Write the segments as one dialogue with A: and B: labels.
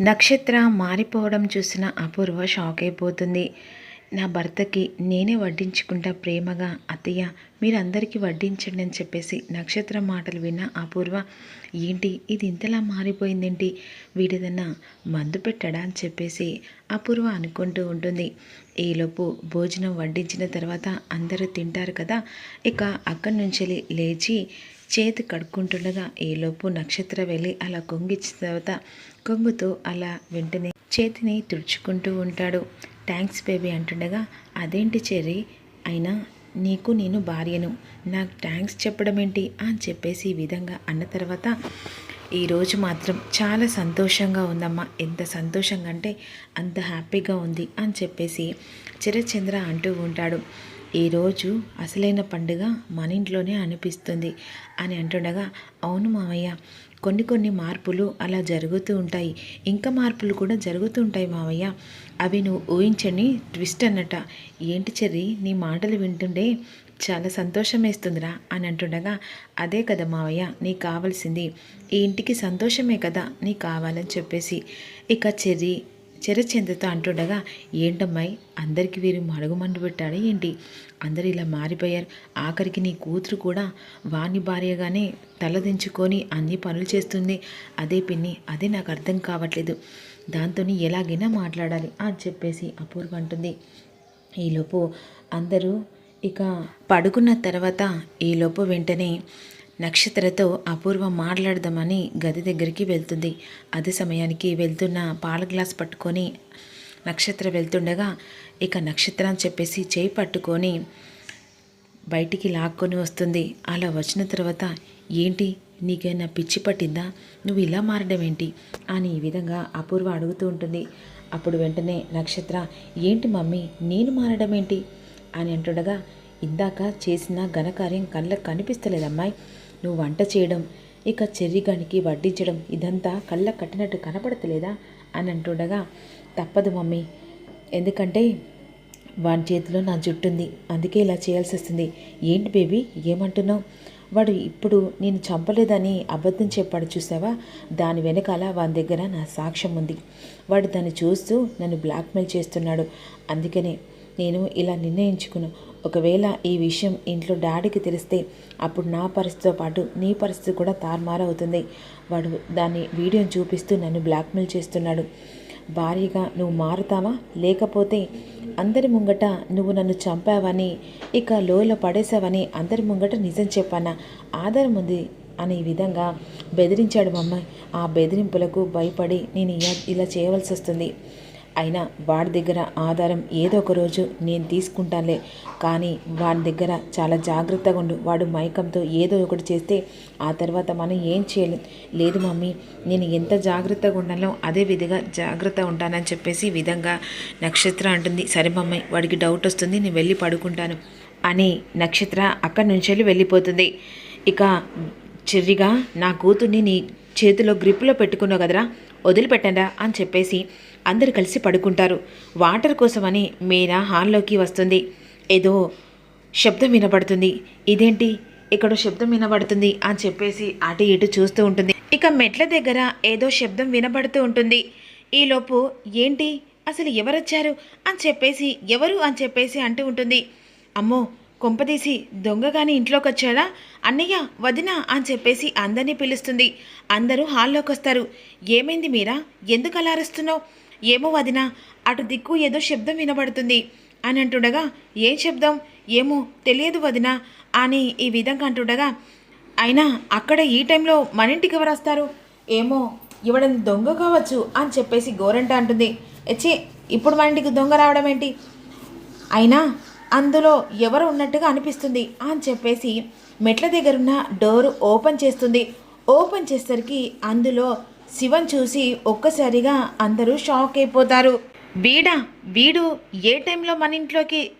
A: నక్షత్ర మారిపోవడం చూసిన అపూర్వ షాక్ అయిపోతుంది నా భర్తకి నేనే వడ్డించుకుంటా ప్రేమగా అత్తయ్య మీరు అందరికీ వడ్డించండి అని చెప్పేసి నక్షత్ర మాటలు విన్న అపూర్వ ఏంటి ఇది ఇంతలా మారిపోయిందేంటి? వీడిదన్నా మందు పెట్టడా అని చెప్పేసి అపూర్వ అనుకుంటూ ఉంటుంది. ఈలోపు భోజనం వడ్డించిన తర్వాత అందరూ తింటారు కదా ఇక అక్కడి నుంచి లేచి చేతి కడుక్కుంటుండగా ఈలోపు నక్షత్ర వెళ్ళి అలా కొంగిచ్చిన తర్వాత కొంగుతో అలా వెంటనే చేతిని తుడుచుకుంటూ ఉంటాడు. థ్యాంక్స్ బేబీ అంటుండగా అదేంటి చెర్రీ? అయినా నీకు నేను భార్యను. నాకు థ్యాంక్స్ చెప్పడం ఏంటి? అని చెప్పేసి ఈ విధంగా అన్న తర్వాత ఈరోజు మాత్రం చాలా సంతోషంగా ఉందమ్మా. ఎంత సంతోషంగా అంటే అంత హ్యాపీగా ఉంది అని చెప్పేసి చిరచంద్ర అంటూ ఉంటాడు. ఈరోజు అసలైన పండుగ మన ఇంట్లోనే అనిపిస్తుంది అని అంటుండగా అవును మామయ్య కొన్ని కొన్ని మార్పులు అలా జరుగుతూ ఉంటాయి. ఇంకా మార్పులు కూడా జరుగుతూ ఉంటాయి మామయ్య అవి నువ్వు ఊహించని ట్విస్ట్ అన్నట. ఏంటి చెర్రి నీ మాటలు వింటుండే చాలా సంతోషం వేస్తుందిరా అని అంటుండగా అదే కదా మావయ్య నీకు కావాల్సింది. ఈ ఇంటికి సంతోషమే కదా నీకు కావాలని చెప్పేసి. ఇక చెర్రి చెరచెందుతో అంటుండగా ఏంటమ్మాయి అందరికి వీరు మరుగుమండు పెట్టాడు ఏంటి? అందరు ఇలా మారిపోయారు. ఆఖరికి నీ కూతురు కూడా వాణి భార్యగానే తలదించుకొని అన్ని పనులు చేస్తుంది. అదే పిన్ని అదే నాకు అర్థం కావట్లేదు. దాంతో ఎలాగైనా మాట్లాడాలి అని చెప్పేసి అపూర్వ అంటుంది. ఈలోపు అందరూ ఇక పడుకున్న తర్వాత ఈలోపు వెంటనే నక్షత్రతో అపూర్వ మాట్లాడదామని గది దగ్గరికి వెళ్తుంది. అదే సమయానికి వెళ్తున్న పాల గ్లాస్ పట్టుకొని నక్షత్ర వెళ్తుండగా ఇక నక్షత్ర అని చెప్పేసి చేయి పట్టుకొని బయటికి లాక్కొని వస్తుంది. అలా వచ్చిన తర్వాత ఏంటి? నీకైనా పిచ్చి పట్టిందా? నువ్వు ఇలా మారడం ఏంటి? అని ఈ విధంగా అపూర్వ అడుగుతూ ఉంటుంది. అప్పుడు వెంటనే నక్షత్ర ఏంటి మమ్మీ? నేను మారడం ఏంటి? అని అంటుండగా ఇందాక చేసిన ఘనకార్యం కళ్ళకు కనిపిస్తలేదమ్మాయి. నువ్వు వంట చేయడం ఇక చెర్రిగానికి వడ్డించడం ఇదంతా కళ్ళకు కట్టినట్టు కనపడతలేదా? అని అంటుండగా తప్పదు మమ్మీ. ఎందుకంటే వాడి చేతిలో నా జుట్టుంది. అందుకే ఇలా చేయాల్సి వస్తుంది. ఏంటి బేబీ ఏమంటున్నావు? వాడు ఇప్పుడు నేను చంపలేదని అబద్ధం చెప్పాడు చూసావా? దాని వెనకాల వాని దగ్గర నా సాక్ష్యం ఉంది. వాడు దాన్ని చూస్తూ నన్ను బ్లాక్మెయిల్ చేస్తున్నాడు. అందుకనే నేను ఇలా నిర్ణయించుకున్నాను. ఒకవేళ ఈ విషయం ఇంట్లో డాడీకి తెలిస్తే అప్పుడు నా పరిస్థితితో పాటు నీ పరిస్థితి కూడా తారుమారవుతుంది వాడు దాన్ని వీడియోని చూపిస్తూ నన్ను బ్లాక్మెయిల్ చేస్తున్నాడు. భారీగా నువ్వు మారుతావా? లేకపోతే అందరి ముంగట నువ్వు నన్ను చంపావని ఇక లోయలో పడేసావని అందరి ముంగట నిజం చెప్పానా? ఆధారం ఉంది అనే విధంగా బెదిరించాడు మమ్మ ఆ బెదిరింపులకు భయపడి నేను ఇలా చేయవలసి వస్తుంది అయినా వాడి దగ్గర ఆధారం ఏదో ఒక రోజు నేను తీసుకుంటానులే. కానీ వాడి దగ్గర చాలా జాగ్రత్తగా ఉండు. వాడు మైకంతో ఏదో ఒకటి చేస్తే ఆ తర్వాత మనం ఏం చేయలేం. లేదు మమ్మీ నేను ఎంత జాగ్రత్తగా ఉండాలో అదే విధిగా జాగ్రత్త ఉంటానని చెప్పేసి విధంగా నక్షత్ర అంటుంది. సరే మమ్మీ వాడికి డౌట్ వస్తుంది నేను వెళ్ళి పడుకుంటాను అని నక్షత్ర అక్కడి నుంచి వెళ్ళిపోతుంది. ఇక చెర్రిగా నా కూతుర్ని నీ చేతిలో గ్రిప్లో పెట్టుకున్నావు కదరా వదిలిపెట్టండా అని చెప్పేసి అందరు కలిసి పడుకుంటారు. వాటర్ కోసమని మీరా హాల్లోకి వస్తుంది. ఏదో శబ్దం వినబడుతుంది. ఇదేంటి? ఇక్కడ శబ్దం వినబడుతుంది అని చెప్పేసి అటు ఇటు చూస్తూ ఉంటుంది. ఇక మెట్ల దగ్గర ఏదో శబ్దం వినబడుతూ ఉంటుంది. ఈలోపు ఏంటి? అసలు ఎవరొచ్చారు? అని చెప్పేసి ఎవరు? అని చెప్పేసి అంటూ ఉంటుంది. అమ్మో కొంపదీసి దొంగగాని ఇంట్లోకి వచ్చాడా? అన్నయ్య వదిన అని చెప్పేసి అందరినీ పిలుస్తుంది. అందరూ హాల్లోకి వస్తారు ఏమైంది మీరా? ఎందుకు అలా అరుస్తున్నావు? ఏమో వదిన అటు దిక్కు ఏదో శబ్దం వినబడుతుంది. అని అంటుండగా ఏం శబ్దం? ఏమో తెలియదు వదిన అని ఈ విధంగా అంటుండగా అయినా అక్కడ ఈ టైంలో మన ఇంటికి ఎవరు వస్తారు? ఏమో ఇవ్వడం దొంగ కావచ్చు అని చెప్పేసి గోరంట అంటుంది. ఎచ్చి ఇప్పుడు మన ఇంటికి దొంగ రావడం ఏంటి? అయినా అందులో ఎవరు ఉన్నట్టుగా అనిపిస్తుంది అని చెప్పేసి మెట్ల దగ్గరున్న డోర్ ఓపెన్ చేస్తుంది. ఓపెన్ చేసరికి అందులో శివన్ చూసి ఒక్కసారిగా అందరూ షాక్ అయిపోతారు. వీడా వీడు ఏ టైంలో మన ఇంట్లోకి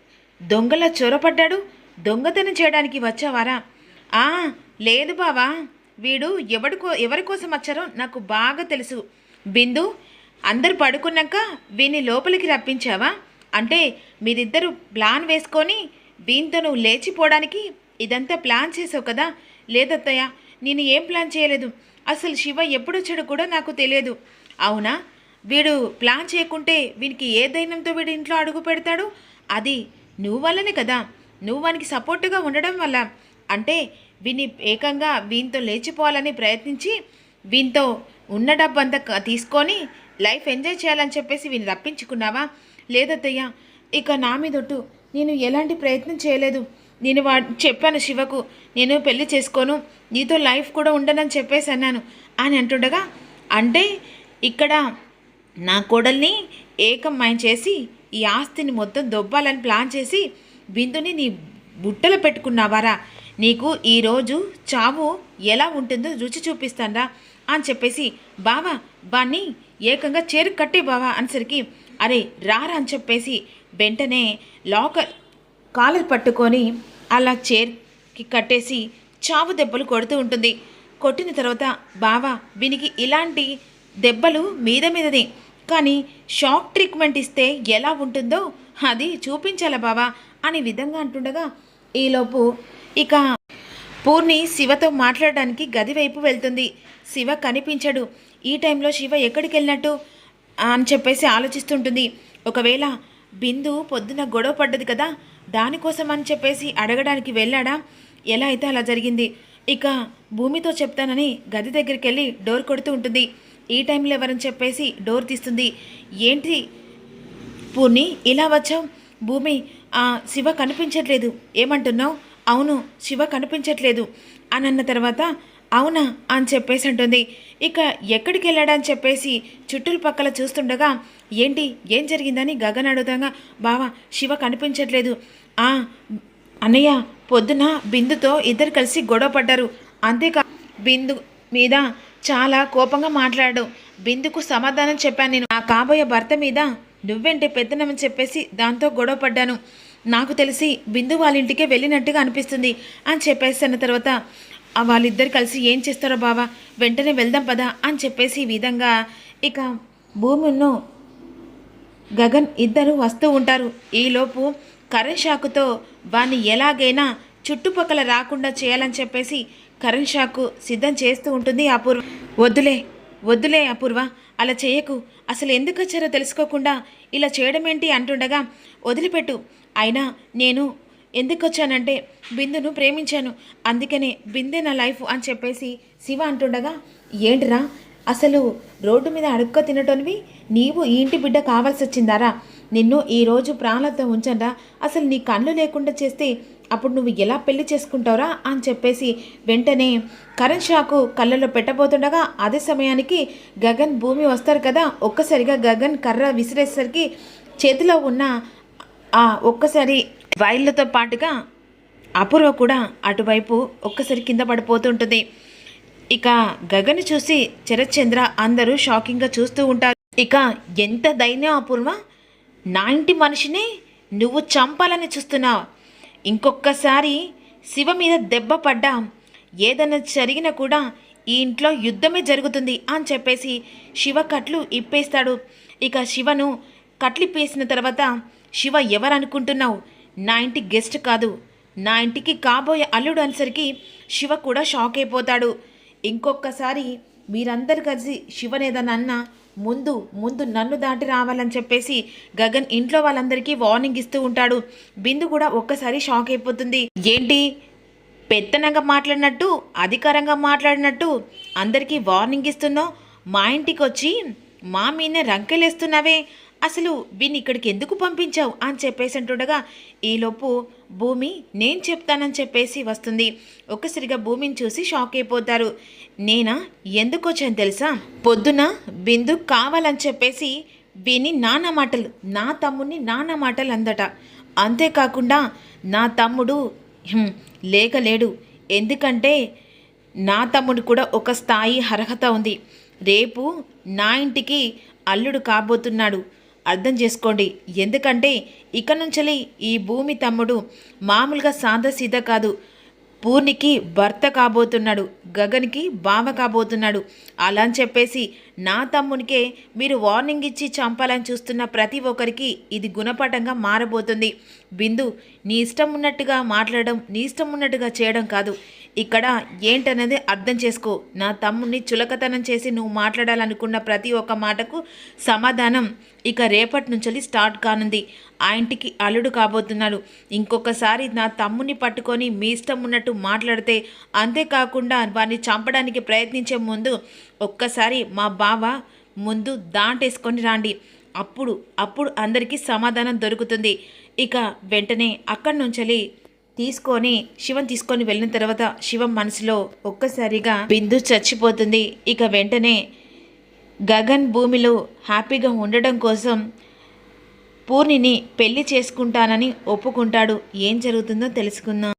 A: దొంగల చొరపడ్డాడు? దొంగతనం చేయడానికి వచ్చావారా? ఆ లేదు బావా. వీడు ఎవరికో ఎవరి కోసం వచ్చారో నాకు బాగా తెలుసు. బిందు అందరు పడుకున్నాక వీని లోపలికి రప్పించావా? అంటే మీరిద్దరు ప్లాన్ వేసుకొని వీంతో నువ్వు లేచిపోవడానికి ఇదంతా ప్లాన్ చేసావు కదా? లేదత్తయ్య నేను ఏం ప్లాన్ చేయలేదు. అసలు శివ ఎప్పుడొచ్చాడో కూడా నాకు తెలియదు. అవునా? వీడు ప్లాన్ చేయకుంటే వీనికి ఏ దైన్యంతో వీడి ఇంట్లో అడుగు పెడతాడు? అది నువ్వు వల్లనే కదా. నువ్వు వానికి సపోర్టుగా ఉండడం వల్ల. అంటే వీని ఏకంగా వీనితో లేచిపోవాలని ప్రయత్నించి వీనితో ఉన్న డబ్బంతా తీసుకొని లైఫ్ ఎంజాయ్ చేయాలని చెప్పేసి వీని రప్పించుకున్నావా? లేదత్తయ్య ఇక నా మీదొట్టు నేను ఎలాంటి ప్రయత్నం చేయలేదు. నేను వా చెప్పాను శివకు నేను పెళ్ళి చేసుకోను నీతో లైఫ్ కూడా ఉండనని చెప్పేసి అన్నాను. అని అంటుండగా అంటే ఇక్కడ నా కోడల్ని ఏకం మైండ్ చేసి ఈ ఆస్తిని మొత్తం దొబ్బాలని ప్లాన్ చేసి బిందుని నీ బుట్టలో పెట్టుకున్నావారా? నీకు ఈరోజు చావు ఎలా ఉంటుందో రుచి చూపిస్తానరా అని చెప్పేసి బావా బాన్ని ఏకంగా చేరు కట్టే బావా అనేసరికి అరే రారా అని చెప్పేసి వెంటనే లాకర్ కాలర్ పట్టుకొని అలా చైర్కి కట్టేసి చావు దెబ్బలు కొడుతూ ఉంటుంది. కొట్టిన తర్వాత బావా వీనికి ఇలాంటి దెబ్బలు మీద మీదనే. కానీ షాక్ ట్రీట్మెంట్ ఇస్తే ఎలా ఉంటుందో అది చూపించాలా బావా అనే విధంగా అంటుండగా ఈలోపు ఇక పూర్ణి శివతో మాట్లాడడానికి గది వైపు వెళ్తుంది. శివ కనిపించడు. ఈ టైంలో శివ ఎక్కడికి వెళ్ళినట్టు అని చెప్పేసి ఆలోచిస్తుంటుంది. ఒకవేళ బిందు పొద్దున గొడవ పడ్డది కదా దానికోసం అని చెప్పేసి అడగడానికి వెళ్ళాడా? ఎలా అయితే అలా జరిగింది? ఇక భూమితో చెప్తానని గది దగ్గరికి వెళ్ళి డోర్ కొడుతూ ఉంటుంది. ఈ టైంలో ఎవరని చెప్పేసి డోర్ తీస్తుంది. ఏంటి పూర్ణి ఇలా వచ్చావు? భూమి ఆ, శివ కనిపించట్లేదు. ఏమంటున్నావు? అవును శివ కనిపించట్లేదు. అని అన్న తర్వాత అవునా అని చెప్పేసి అంటుంది. ఇక ఎక్కడికి వెళ్ళాడని చెప్పేసి చుట్టుపక్కల చూస్తుండగా ఏంటి ఏం జరిగిందని గగన్ అడుగుతాగా బావా శివ కనిపించట్లేదు. ఆ అన్నయ్య పొద్దున బిందుతో ఇద్దరు కలిసి గొడవ పడ్డారు. అంతేకా బిందు మీద చాలా కోపంగా మాట్లాడాడు. బిందుకు సమాధానం చెప్పాను నేను. నా కాబోయే భర్త మీద నువ్వేంటి పెద్దనమని చెప్పేసి దాంతో గొడవ పడ్డాను. నాకు తెలిసి బిందు వాళ్ళ ఇంటికే వెళ్ళినట్టుగా అనిపిస్తుంది అని చెప్పేసి అన్న తర్వాత వాళ్ళిద్దరు కలిసి ఏం చేస్తారో బావా వెంటనే వెళ్దాం పదా అని చెప్పేసి ఈ విధంగా ఇక భూములను గగన్ ఇద్దరు వస్తూ ఉంటారు. ఈలోపు కరెంట్ షాకుతో వాణ్ణి ఎలాగైనా చుట్టుపక్కల రాకుండా చేయాలని చెప్పేసి కరెంట్ షాకు సిద్ధం చేస్తూ ఉంటుంది అపూర్వ. వద్దులే వద్దులే అపూర్వ అలా చేయకు. అసలు ఎందుకు వచ్చారో తెలుసుకోకుండా ఇలా చేయడం ఏంటి అంటుండగా వదిలిపెట్టు. అయినా నేను ఎందుకు వచ్చానంటే బిందును ప్రేమించాను. అందుకనే బిందే నా లైఫ్ అని చెప్పేసి శివ అంటుండగా ఏంటిరా అసలు రోడ్డు మీద అడుక్క తినటోనివి? నీవు ఈ ఇంటి బిడ్డ కావాల్సి వచ్చిందారా నిన్ను ఈరోజు ప్రాణాలతో ఉంచండా అసలు నీ కళ్ళు లేకుండా చేస్తే అప్పుడు నువ్వు ఎలా పెళ్ళి చేసుకుంటావురా? అని చెప్పేసి వెంటనే కరణ్ షాకు కళ్ళలో పెట్టబోతుండగా అదే సమయానికి గగన్ భూమి వస్తారు కదా ఒక్కసారిగా గగన్ కర్ర విసిరేసరికి చేతిలో ఉన్న ఆ ఒక్కసారి వైర్లతో పాటుగా అపూర్వ కూడా అటువైపు ఒక్కసారి కింద పడిపోతుంటుంది. ఇక గగన్ చూసి చరచంద్ర అందరూ షాకింగ్గా చూస్తూ ఉంటారు. ఇక ఎంత ధైర్యం అపూర్వ? నా ఇంటి మనిషిని నువ్వు చంపాలని చూస్తున్నావు? ఇంకొక్కసారి శివ మీద దెబ్బ పడ్డా. ఏదైనా జరిగినా కూడా ఈ ఇంట్లో యుద్ధమే జరుగుతుంది అని చెప్పేసి శివ కట్లు ఇప్పేస్తాడు. ఇక శివను కట్లిప్పేసిన తర్వాత శివ ఎవరనుకుంటున్నావు? నా ఇంటి గెస్ట్ కాదు. నా ఇంటికి కాబోయే అల్లుడు అనిసరికి శివ కూడా షాక్ అయిపోతాడు. ఇంకొకసారి మీరందరు కలిసి శివనేదన్న అన్న ముందు ముందు నన్ను దాటి రావాలని చెప్పేసి గగన్ ఇంట్లో వాళ్ళందరికీ వార్నింగ్ ఇస్తూ ఉంటాడు. బిందు కూడా ఒక్కసారి షాక్ అయిపోతుంది. ఏంటి? పెత్తనంగా మాట్లాడినట్టు అధికారంగా మాట్లాడినట్టు అందరికీ వార్నింగ్ ఇస్తున్నావు? మా ఇంటికి వచ్చి మా మీనే రంకెలేస్తున్నావే. అసలు వీన్ని ఇక్కడికి ఎందుకు పంపించావు అని చెప్పేసి అంటుండగా ఈలోపు భూమి నేను చెప్తానని చెప్పేసి వస్తుంది. ఒక్కసారిగా భూమిని చూసి షాక్ అయిపోతారు. నేనా? ఎందుకు వచ్చాను తెలుసా? పొద్దున బిందు కావాలని చెప్పేసి విని నాన్న మాటలు నా తమ్ముడిని నాన్న మాటలు అందట. అంతేకాకుండా నా తమ్ముడు హ్మ్, లేకలేడు. ఎందుకంటే నా తమ్ముడు కూడా ఒక స్థాయి అర్హత ఉంది. రేపు నా ఇంటికి అల్లుడు కాబోతున్నాడు. అర్థం చేసుకోండి. ఎందుకంటే ఇక నుంచి ఈ భూమి తమ్ముడు మామూలుగా సాదా కాదు. పూర్ణికి భర్త కాబోతున్నాడు. గగన్కి బావ కాబోతున్నాడు. అలా అని చెప్పేసి నా తమ్మునికే మీరు వార్నింగ్ ఇచ్చి చంపాలని చూస్తున్న ప్రతి ఒక్కరికి ఇది గుణపాఠంగా మారబోతుంది. బిందు నీ ఇష్టం ఉన్నట్టుగా మాట్లాడడం నీ ఇష్టం ఉన్నట్టుగా చేయడం కాదు. ఇక్కడ ఏంటనేది అర్థం చేసుకో. నా తమ్ముడిని చులకతనం చేసి నువ్వు మాట్లాడాలనుకున్న ప్రతి ఒక్క మాటకు సమాధానం ఇక రేపటి నుంచి స్టార్ట్ కానుంది. ఆ ఇంటికి అల్లుడు కాబోతున్నాడు. ఇంకొకసారి నా తమ్ముని పట్టుకొని మీ ఇష్టం ఉన్నట్టు మాట్లాడితే అంతేకాకుండా వారిని చంపడానికి ప్రయత్నించే ముందు ఒక్కసారి మా బావ ముందు దాంటేసుకొని రాండి. అప్పుడు అప్పుడు అందరికీ సమాధానం దొరుకుతుంది. ఇక వెంటనే అక్కడి నుంచి తీసుకొని శివం తీసుకొని వెళ్ళిన తర్వాత శివం మనసులో ఒక్కసారిగా బిందు చచ్చిపోతుంది. ఇక వెంటనే గగన్ భూమిలో హ్యాపీగా ఉండడం కోసం పూర్ణిని పెళ్ళి చేసుకుంటానని ఒప్పుకుంటాడు. ఏం జరుగుతుందో తెలుసుకుందాం.